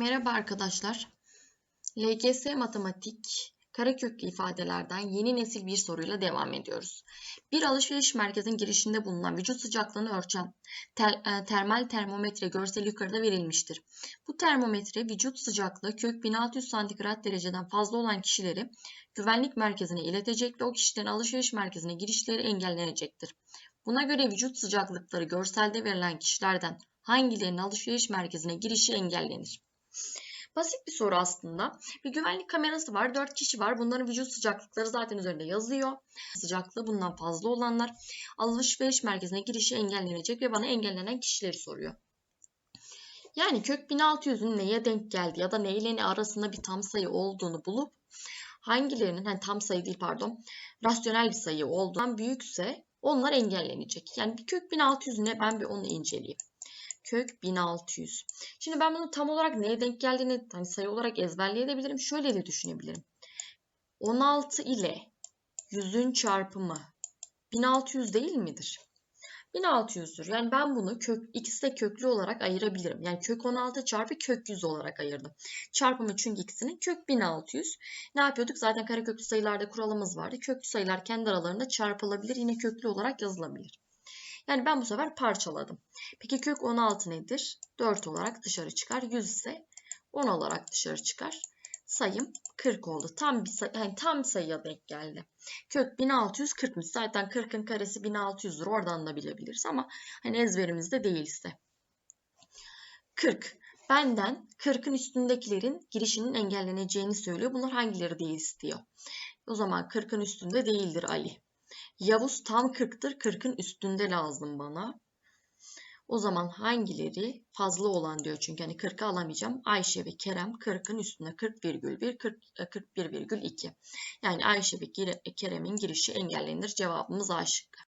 Merhaba arkadaşlar. LGS Matematik kareköklü ifadelerden yeni nesil bir soruyla devam ediyoruz. Bir alışveriş merkezinin girişinde bulunan vücut sıcaklığını ölçen ter- e, termal termometre görseli yukarıda verilmiştir. Bu termometre vücut sıcaklığı kök 1600 santigrat dereceden fazla olan kişileri güvenlik merkezine iletecek ve o kişilerin alışveriş merkezine girişleri engellenecektir. Buna göre vücut sıcaklıkları görselde verilen kişilerden hangilerinin alışveriş merkezine girişi engellenir? Basit bir soru aslında. Bir güvenlik kamerası var. 4 kişi var. Bunların vücut sıcaklıkları zaten üzerinde yazıyor. Sıcaklığı bundan fazla olanlar alışveriş merkezine girişi engellenecek ve bana engellenen kişileri soruyor. Yani kök 1600'ün neye denk geldi ya da ne ile ne arasında bir tam sayı olduğunu bulup hangilerinin hani tam sayı değil pardon rasyonel bir sayı olduğundan büyükse onlar engellenecek. Yani bir kök 1600 ne ben bir onu inceleyeyim kök 1600. Şimdi ben bunu tam olarak neye denk geldiğini hani sayı olarak ezberleyebilirim. Şöyle de düşünebilirim. 16 ile 100'ün çarpımı 1600 değil midir? 1600'dür. Yani ben bunu kök ikisi de köklü olarak ayırabilirim. Yani kök 16 çarpı kök 100 olarak ayırdım. Çarpımı çünkü ikisinin kök 1600. Ne yapıyorduk? Zaten kareköklü sayılarda kuralımız vardı. Köklü sayılar kendi aralarında çarpılabilir. Yine köklü olarak yazılabilir. Yani ben bu sefer parçaladım. Peki kök 16 nedir? 4 olarak dışarı çıkar. 100 ise 10 olarak dışarı çıkar. Sayım 40 oldu. Tam bir sayı, yani tam sayıya denk geldi. Kök 1640'mış. Zaten 40'ın karesi 1600'dür. Oradan da bilebiliriz ama hani ezberimizde değilse. 40. Benden 40'ın üstündekilerin girişinin engelleneceğini söylüyor. Bunlar hangileri değil istiyor. O zaman 40'ın üstünde değildir Ali. Yavuz tam 40'tır. 40'ın üstünde lazım bana. O zaman hangileri fazla olan diyor çünkü hani 40'ı alamayacağım. Ayşe ve Kerem 40'ın üstünde 40,1 40, 41,2. Yani Ayşe ve Kerem'in girişi engellenir. Cevabımız A şıkkı.